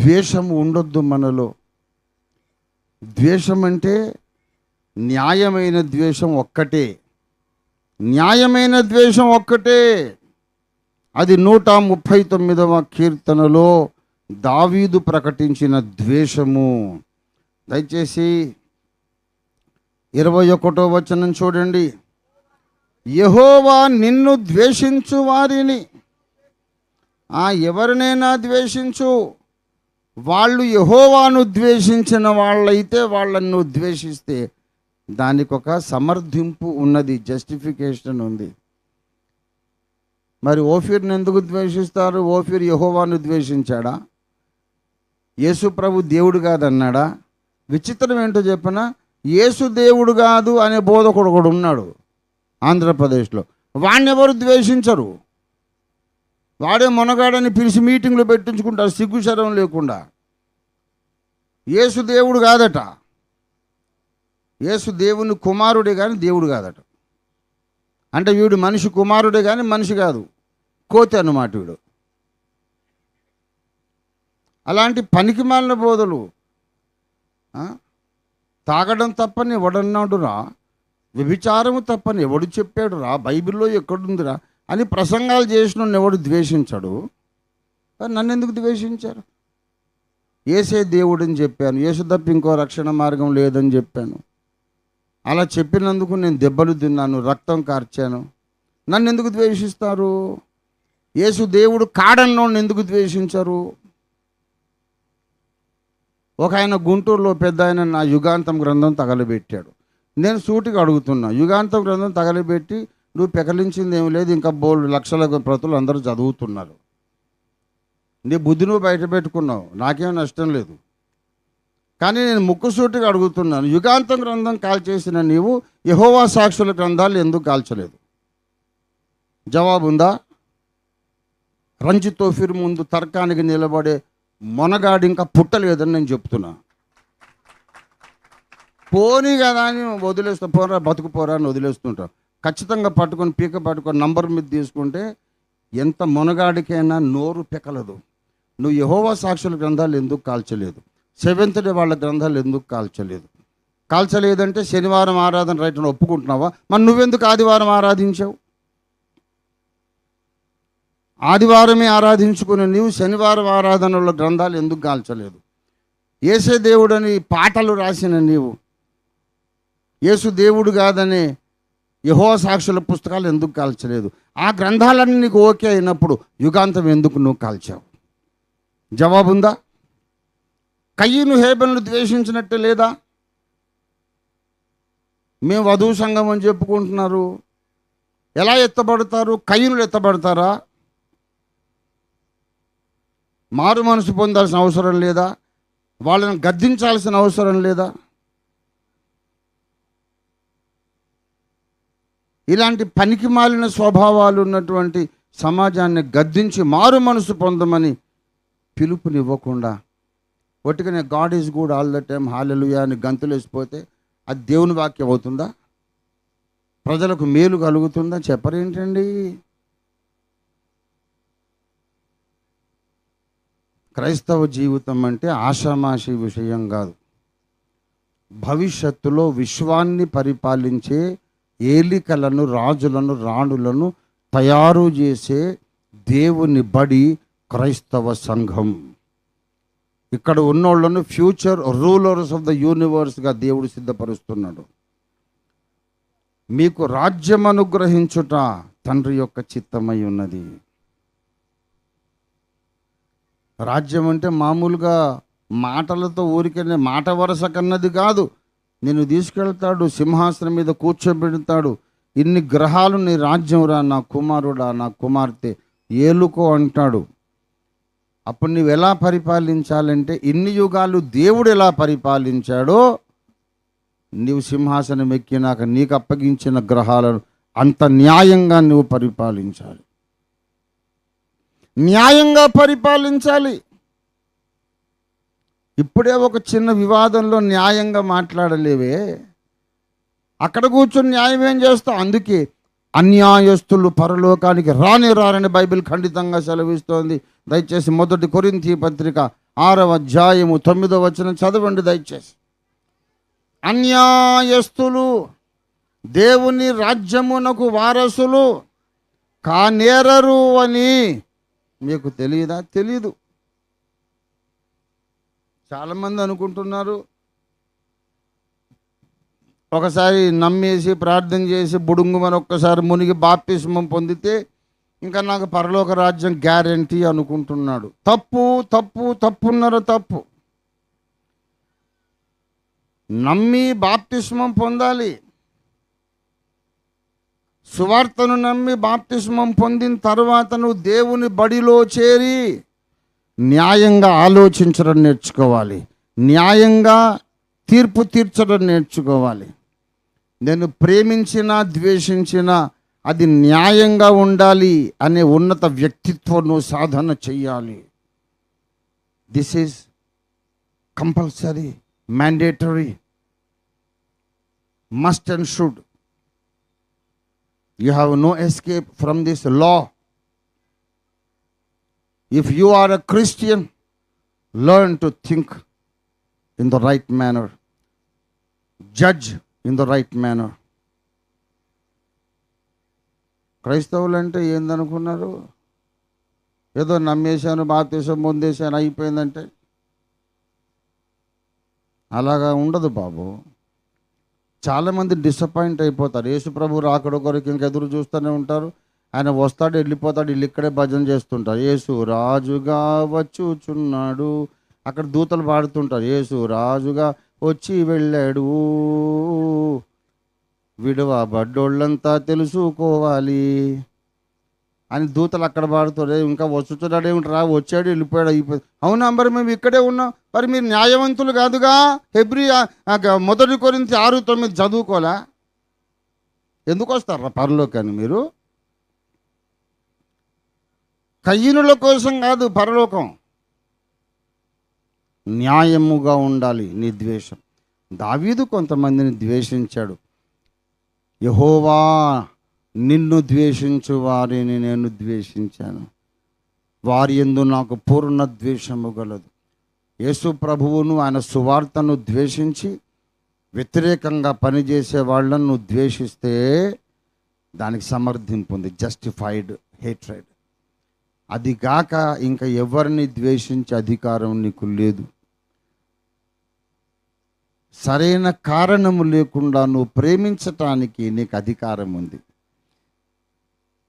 ద్వేషం ఉండొద్దు మనలో. ద్వేషం అంటే న్యాయమైన ద్వేషం ఒక్కటే. న్యాయమైన ద్వేషం ఒక్కటే. అది నూట ముప్పై తొమ్మిదవ కీర్తనలో దావీదు ప్రకటించిన ద్వేషము. దయచేసి ఇరవై ఒకటో వచనం చూడండి. యహోవా నిన్ను ద్వేషించు వారిని. ఆ ఎవరినైనా ద్వేషించు. వాళ్ళు యహోవాను ద్వేషించిన వాళ్ళైతే వాళ్ళను నువ్వు ద్వేషిస్తే దానికి ఒక సమర్థింపు ఉన్నది జస్టిఫికేషన్ ఉంది. మరి ఓఫీర్ని ఎందుకు ద్వేషిస్తారు? ఓఫీర్ యహోవాను ద్వేషించాడా? యేసు ప్రభు దేవుడు కాదన్నాడా? విచిత్రం ఏంటో చెప్పిన? యేసు దేవుడు కాదు అనే బోధకుడు కూడా ఉన్నాడు ఆంధ్రప్రదేశ్లో. వాడిని ఎవరు ద్వేషించరు? వాడే మొనగాడని పిలిచి మీటింగ్లు పెట్టించుకుంటారు సిగ్గుశరం లేకుండా. యేసు దేవుడు కాదట. యేసు దేవుని కుమారుడే కానీ దేవుడు కాదట. అంటే వీడు మనిషి కుమారుడే కానీ మనిషి కాదు. కోతి అన్నమాట వీడు. అలాంటి పనికి మాలిన బోధలు తాగడం తప్పని ఎవడన్నాడురా? వ్యభిచారము తప్పని ఎవడు చెప్పాడురా? బైబిల్లో ఎక్కడుందిరా? అని ప్రసంగాలు చేసిన ఎవడు ద్వేషించడు? నన్ను ఎందుకు ద్వేషించారు? ఏసే దేవుడని చెప్పాను. యేసు తప్ప ఇంకో రక్షణ మార్గం లేదని చెప్పాను. అలా చెప్పినందుకు నేను దెబ్బలు తిన్నాను రక్తం కార్చాను. నన్ను ఎందుకు ద్వేషిస్తారు? యేసు దేవుడు కాడంలో ఎందుకు ద్వేషించరు? ఒక ఆయన గుంటూరులో పెద్ద ఆయన నా యుగాంతం గ్రంథం తగలబెట్టాడు. నేను సూటిగా అడుగుతున్నా యుగాంతం గ్రంథం తగలబెట్టి నువ్వు పెకలించింది ఏమి లేదు ఇంకా బోల్డ్ లక్షల ప్రతులు అందరూ చదువుతున్నారు. నీ బుద్ధి నువ్వు బయట పెట్టుకున్నావు నాకేం నష్టం లేదు. కానీ నేను ముక్కుసూటిగా అడుగుతున్నాను యుగాంతం గ్రంథం కాల్చేసిన నీవు యహోవా సాక్షుల గ్రంథాలు ఎందుకు కాల్చలేదు? జవాబు ఉందా రంజి తోఫిర్ ముందు తర్కానికి నిలబడే మొనగాడు ఇంకా పుట్టలేదని నేను చెప్తున్నా. పోనీ కదా అని వదిలేస్తా పోరా బతుకు పోరా అని వదిలేస్తుంటాం ఖచ్చితంగా పట్టుకొని పీక పట్టుకొని నంబర్ మీద తీసుకుంటే ఎంత మునగాడికైనా నోరు పెకలదు. నువ్వు యహోవా సాక్షుల గ్రంథాలు ఎందుకు కాల్చలేదు? సెవెంత్ డే వాళ్ళ గ్రంథాలు ఎందుకు కాల్చలేదు? కాల్చలేదంటే శనివారం ఆరాధన రైట్ ఒప్పుకుంటున్నావా? మరి నువ్వెందుకు ఆదివారం ఆరాధించావు? ఆదివారమే ఆరాధించుకుని నీవు శనివారం ఆరాధనలో గ్రంథాలు ఎందుకు కాల్చలేదు? ఏసే దేవుడని పాటలు రాసిన నీవు. యేసు దేవుడు కాదని యహో సాక్షుల పుస్తకాలు ఎందుకు కాల్చలేదు? ఆ గ్రంథాలన్నీ నీకు ఓకే అయినప్పుడు యుగాంతం ఎందుకు నువ్వు కాల్చావు? జవాబుందా? కయ్యను హేబెన్లు ద్వేషించినట్టే లేదా? మేము వధువు సంఘం అని చెప్పుకుంటున్నారు. ఎలా ఎత్తబడతారు? కయ్యనులు ఎత్తబడతారా? మారు మనసు పొందాల్సిన అవసరం లేదా? వాళ్ళని గద్దించాల్సిన అవసరం లేదా? ఇలాంటి పనికి మాలిన స్వభావాలు ఉన్నటువంటి సమాజాన్ని గద్దించి మారు మనసు పొందమని పిలుపునివ్వకుండా ఒట్టుకనే God is good all the time hallelujah అని గంతులు వేసిపోతే అది దేవుని వాక్యం అవుతుందా? ప్రజలకు మేలు కలుగుతుందా? చెప్పరేంటండి? క్రైస్తవ జీవితం అంటే ఆషామాషి విషయం కాదు. భవిష్యత్తులో విశ్వాన్ని పరిపాలించే ఏలికలను రాజులను రాణులను తయారు చేసే దేవుని బడి క్రైస్తవ సంఘం. ఇక్కడ ఉన్నోళ్ళను ఫ్యూచర్ రూలర్స్ ఆఫ్ ద యూనివర్స్గా దేవుడు సిద్ధపరుస్తున్నాడు. మీకు రాజ్యం అనుగ్రహించుట తండ్రి యొక్క చిత్తమై ఉన్నది. రాజ్యం అంటే మామూలుగా మాటలతో ఊరికనే మాట వరస కన్నది కాదు. నిన్ను తీసుకెళ్తాడు సింహాసనం మీద కూర్చోబెడతాడు. ఇన్ని గ్రహాలు నీ రాజ్యం రా నా కుమారుడా నా కుమార్తె ఏలుకో అంటాడు. అప్పుడు నువ్వు ఎలా పరిపాలించాలంటే ఇన్ని యుగాలు దేవుడు ఎలా పరిపాలించాడో నీవు సింహాసనం ఎక్కినాక నీకు అప్పగించిన గ్రహాలను అంత న్యాయంగా నువ్వు పరిపాలించాలి. న్యాయంగా పరిపాలించాలి. ఇప్పుడే ఒక చిన్న వివాదంలో న్యాయంగా మాట్లాడలేవే. అక్కడ కూర్చొని న్యాయం ఏం చేస్తావు? అందుకే అన్యాయస్తులు పరలోకానికి రాని రారని బైబిల్ ఖండితంగా సెలవిస్తోంది. దయచేసి మొదటి కొరింతి పత్రిక ఆరవ అధ్యాయము తొమ్మిదవ వచనం చదవండి దయచేసి. అన్యాయస్తులు దేవుని రాజ్యమునకు వారసులు కానేరరు అని మీకు తెలియదా? తెలీదు. చాలామంది అనుకుంటున్నారు. ఒకసారి నమ్మేసి ప్రార్థన చేసి బుడుంగుమని ఒక్కసారి మునిగి బాప్తిస్మం పొందితే ఇంకా నాకు పరలోక రాజ్యం గ్యారంటీ అనుకుంటున్నాడు. తప్పు తప్పు తప్పున్నారు తప్పు. నమ్మి బాప్తిస్మం పొందాలి. సువార్తను నమ్మి బాప్తిస్మం పొందిన తర్వాత నువ్వు దేవుని బడిలో చేరి న్యాయంగా ఆలోచించడం నేర్చుకోవాలి. న్యాయంగా తీర్పు తీర్చడం నేర్చుకోవాలి. నేను ప్రేమించిన ద్వేషించిన అది న్యాయంగా ఉండాలి అనే ఉన్నత వ్యక్తిత్వం సాధన చెయ్యాలి. This is compulsory mandatory must and should you have no escape from this law if you are a Christian learn to think in the right manner judge in the right manner క్రైస్తవులు అంటే ఏందనుకున్నారు? ఏదో నమ్మేశాను baptism పొందేశాను అయిపోయిందంటే? అలాగా ఉండదు బాబు. చాలామంది disappoint అయిపోతారు. యేసు ప్రభు రాకడ కొరకు ఇంకా ఎదురు చూస్తూనే ఉంటారు. ఆయన వస్తాడు వెళ్ళిపోతాడు వీళ్ళు ఇక్కడే భజన చేస్తుంటారు. యేసు రాజుగా వచ్చుచున్నాడు. అక్కడ దూతలు పాడుతుంటారు. యేసు రాజుగా వచ్చి వెళ్ళాడు. విడవ బడ్డోళ్ళంతా తెలుసుకోవాలి. అని దూతలు అక్కడ పాడుతారు. ఇంకా వస్తున్నాడు ఏమిటి రా వచ్చాడు వెళ్ళిపోయాడు అయిపోయి అవునా మరి మేము ఇక్కడే ఉన్నాం. మరి మీరు న్యాయవంతులు కాదుగా? ఫిబ్రి మొదటి కొరింత ఆరు తొమ్మిది చదువుకోలే ఎందుకు వస్తారా పరలోకాన్ని మీరు? కయ్యనుల కోసం కాదు పరలోకం. న్యాయముగా ఉండాలి నీ ద్వేషం. దావీదు కొంతమందిని ద్వేషించాడు. యహోవా నిన్ను ద్వేషించు వారిని నేను ద్వేషించాను. వారి ఎందు నాకు పూర్ణ ద్వేషము గలదు. యేసు ప్రభువును ఆయన సువార్తను ద్వేషించి వ్యతిరేకంగా పనిచేసే వాళ్ళను నువ్వు ద్వేషిస్తే దానికి సమర్థింపు ఉంది. జస్టిఫైడ్ హేట్రైడ్ అది గాక ఇంకా ఎవరిని ద్వేషించే అధికారం నీకు లేదు. సరైన కారణము లేకుండా నువ్వు ప్రేమించటానికి నీకు అధికారం ఉంది.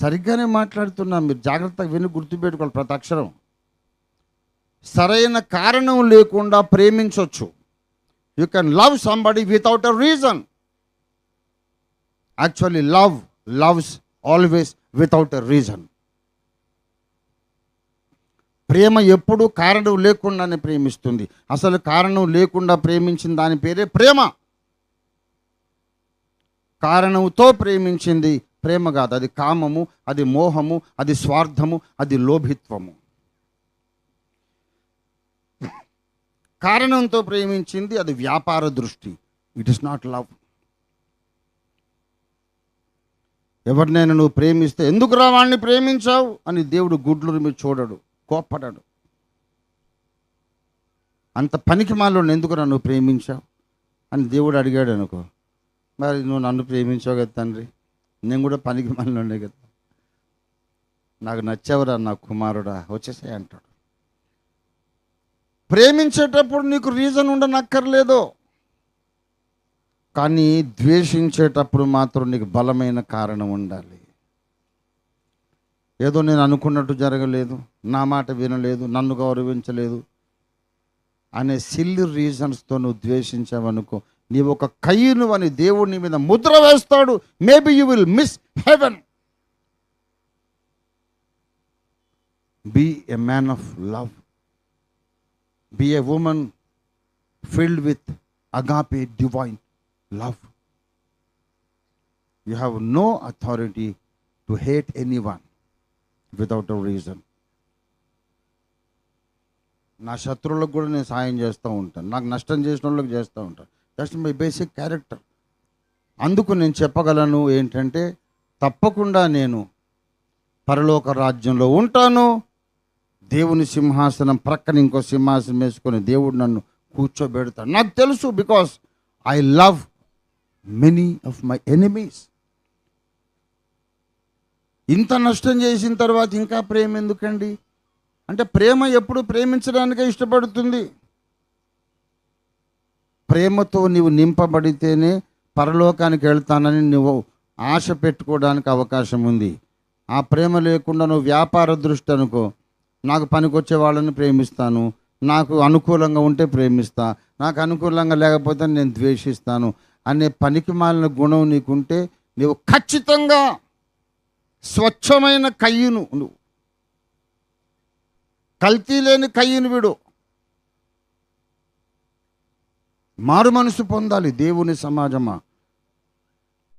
సరిగ్గానే మాట్లాడుతున్నా మీరు జాగ్రత్తగా విని గుర్తుపెట్టుకోవాలి ప్రతి అక్షరం. సరైన కారణం లేకుండా ప్రేమించవచ్చు you can love somebody without a reason actually love loves always without a reason ప్రేమ ఎప్పుడు కారణం లేకుండానే ప్రేమిస్తుంది. అసలు కారణం లేకుండా ప్రేమించిన దాని పేరే ప్రేమ. కారణంతో ప్రేమించింది ప్రేమ కాదు. అది కామము అది మోహము అది స్వార్థము అది లోభిత్వము. కారణంతో ప్రేమించింది అది వ్యాపార దృష్టి. ఇట్ ఇస్ నాట్ లవ్ ఎవరినైనా నువ్వు ప్రేమిస్తే ఎందుకు రా వాడిని ప్రేమించావు? అని దేవుడు గుడ్లు మీరు చూడడు. కోప్పడాడు. అంత పనికి మాలో ఎందుకురా నువ్వు ప్రేమించావు? అని దేవుడు అడిగాడు అనుకో. మరి నువ్వు నన్ను ప్రేమించావు కదా తండ్రి? నేను కూడా పనికి మాలోనే కదా. నాకు నచ్చావురా నా కుమారుడా వచ్చేసాయి అంటాడు. ప్రేమించేటప్పుడు నీకు రీజన్ ఉండనక్కర్లేదు. కానీ ద్వేషించేటప్పుడు మాత్రం నీకు బలమైన కారణం ఉండాలి. ఏదో నేను అనుకున్నట్టు జరగలేదు నా మాట వినలేదు నన్ను గౌరవించలేదు అనే సిల్లి రీజన్స్తో నువ్వు ద్వేషించావనుకో నీవు ఒక కయ్యను అని దేవుడిని మీద ముద్ర వేస్తాడు maybe you will miss heaven be a man of love be a woman filled with agape divine love you have no authority to hate anyone without a reason నా శత్రువులకు కూడా నేను సాయం చేస్తూ ఉంటాను. నాకు నష్టం చేసిన వాళ్ళకి చేస్తూ ఉంటాను. దట్స్ మై బేసిక్ క్యారెక్టర్ అందుకు నేను చెప్పగలను ఏంటంటే తప్పకుండా నేను పరలోక రాజ్యంలో ఉంటాను. దేవుని సింహాసనం ప్రక్కన ఇంకో సింహాసనం వేసుకొని దేవుడు నన్ను కూర్చోబెడతాడు. నాకు తెలుసు because I love many of my enemies ఇంత నష్టం చేసిన తర్వాత ఇంకా ప్రేమ ఎందుకండి? అంటే ప్రేమ ఎప్పుడు ప్రేమించడానికే ఇష్టపడుతుంది. ప్రేమతో నీవు నింపబడితేనే పరలోకానికి వెళ్తానని నువ్వు ఆశ పెట్టుకోవడానికి అవకాశం ఉంది. ఆ ప్రేమ లేకుండా నువ్వు వ్యాపార దృష్టి అనుకో. నాకు పనికొచ్చే వాళ్ళని ప్రేమిస్తాను. నాకు అనుకూలంగా ఉంటే ప్రేమిస్తా. నాకు అనుకూలంగా లేకపోతే నేను ద్వేషిస్తాను. అనే పనికి మాలిన గుణం నీకుంటే నీవు ఖచ్చితంగా స్వచ్ఛమైన కయ్యును నువ్వు కల్తీ లేని కయ్యును విడు. మారు మనసు పొందాలి దేవుని సమాజమా?